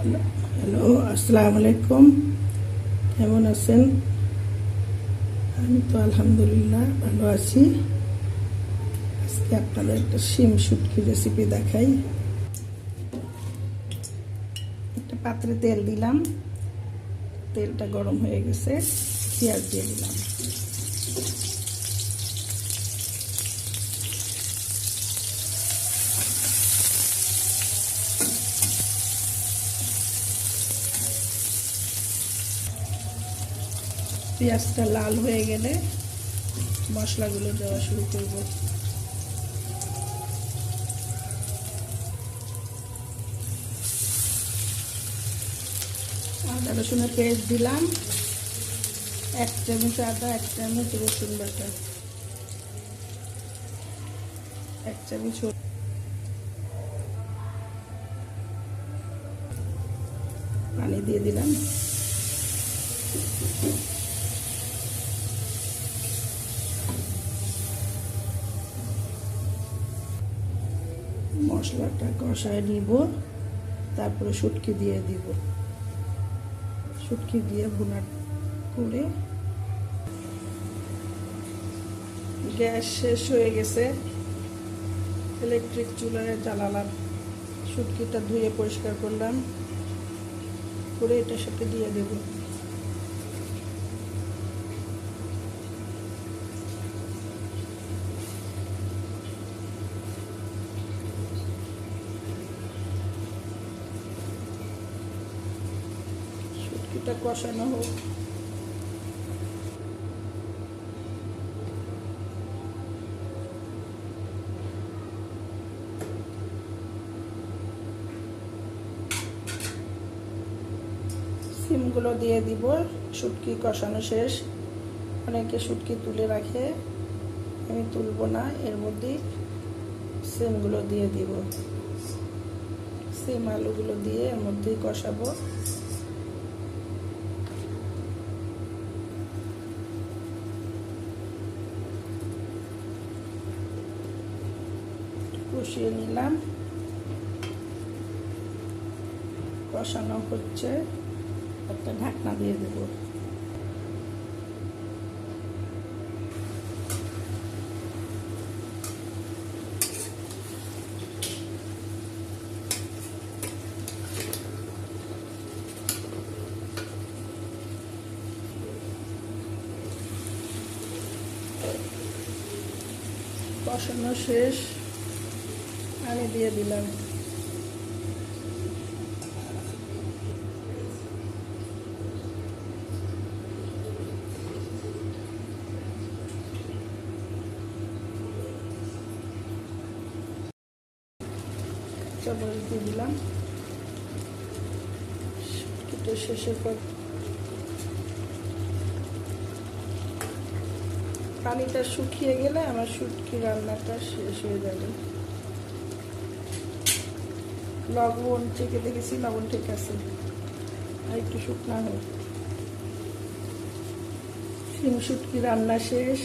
Hello, আসসালামু আলাইকুম। কেমন আছেন? আমি তো আলহামদুলিল্লাহ ভালো আছি। আজকে আপনাদের একটা শিম শুটকি রেসিপি দেখাই। একটা পাত্রে তেল দিলাম। তেলটা গরম হয়ে গেছে, পেঁয়াজ দিয়ে দিলাম। পেঁয়াজটা লাল হয়ে গেলে মশলাগুলো দেওয়া শুরু করব। আদা, রসুনের পেস্ট দিলাম। এক চামচ আদা, এক চামচ রসুন বাটা। এক চামচ পানি দিয়ে দিলাম। মশলাটা কষায় নিব, তারপরে শুটকি দিয়ে দিব। শুটকি দিয়ে ভুনা করে গ্যাস শেষ হয়ে গেছে। ইলেকট্রিক চুলায় জ্বালালাম। শুটকিটা ধুয়ে পরিষ্কার করলাম। করে এটার সাথে দিয়ে দেবো। শুটকিটা কষানো হোক। সিমগুলো দিয়ে দিব, শুটকি কষানো শেষ। অনেকে শুটকি তুলে রাখে, আমি তুলবো না, এর মধ্যেই সিমগুলো দিয়ে দিব। সিম আলুগুলো দিয়ে এর মধ্যেই কষাবো। কষিয়ে নিলাম। কষানো হচ্ছে। একটা ঢাকনা দিয়ে দেব। কষানো শেষ। আমি দিয়ে দিলাম। চামচ দিয়ে দিলাম। কেটে শেষের পর পানিটা শুকিয়ে গেলে আমার শুটকি রান্নাটা শেষ হয়ে যাবে। লবণ চেকে দেখেছি লবণ ঠিক আছে। আর একটু শুকনা শিম শুটকি রান্না শেষ।